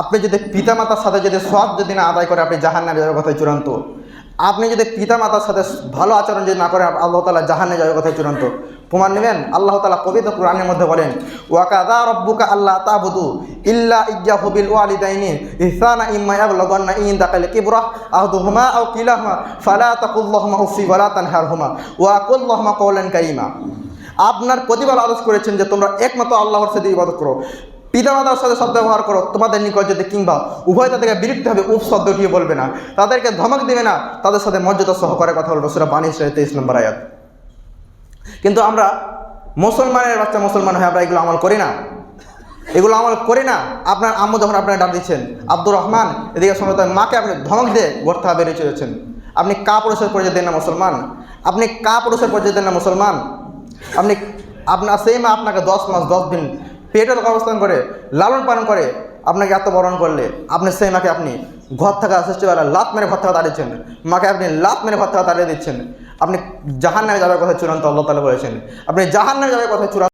আপনি যদি পিতামাতার সাথে যদি সৎ যদি না আদায় করে, আপনি জাহান নামে যাওয়ার কথাই চূড়ান্ত। আপনি যদি পিতামাতার সাথে ভালো আচরণ যদি না করে, আল্লাহ তালা জাহান্নে যাওয়ার কথাই চূড়ান্ত। প্রমাণ নেবেন, আল্লাহ তালা পবিত্র কোরআনের মধ্যে বলেন ওয়াকাদা রব্বুকা আল্লাহ তাবুদু ইল্লা ইজ্জা হুবিল ওয়ালিদাইনি ইহসানা ইম্মা ইয়াবলুগান্না ইন দাকাল কিবরা আহদুহুমা আও কিলাহুমা ফালা তাকুল্লাহুমা উফি ওয়ালা তানহারহুমা ওয়া কুল্লাহুমা কওলান কারীমা। আপনার প্রতিবার আদেশ করেছেন যে তোমরা একমাত্র আল্লাহর সাথে ইবাদত করো। পিতামাতার সাথে শব্দ ব্যবহার করো, তোমাদের নিকট যদি কিংবা উভয় তাদেরকে বিরক্ত হবে উপ শব্দটিও বলবে না। তাদেরকে ধমক দিবে না, তাদের সাথে মর্যাদা সহকারে কথা বলব। সেটা বাণী তেইশ নম্বর আয়াত। কিন্তু আমরা মুসলমানের বাচ্চা মুসলমান হয়ে আমরা এগুলো আমল করি না। এগুলো আমল করি না। আপনার আম্মু যখন আপনার ডাক দিচ্ছেন, আব্দুর রহমান, এদিকে সময় মাকে আপনি ধমক দিয়ে গর্থা বেরিয়ে চলেছেন আপনি কা পুরুষের পরিচয় দেন না মুসলমান। আপনি কা পুরুষের পরিচয় দেন না মুসলমান। আপনি, আপনার সেই মা আপনাকে দশ মাস, দশ দিন পেটের অবস্থান করে, লালন পালন করে, আপনাকে এত বরণ করলে, আপনি সেই মাকে আপনি ঘর থাকা সৃষ্টিবেলা লাত মেরে ঘর থাকা দাঁড়িয়েছেন মাকে আপনি লাত মেরে ঘর থাকা দাঁড়িয়ে দিচ্ছেন। আপনি জাহান নামে যাওয়ার কথা চূড়ান্ত আল্লাহ তালা বলেছেন। আপনি জাহান নামে যাওয়ার কথা চূড়ান্ত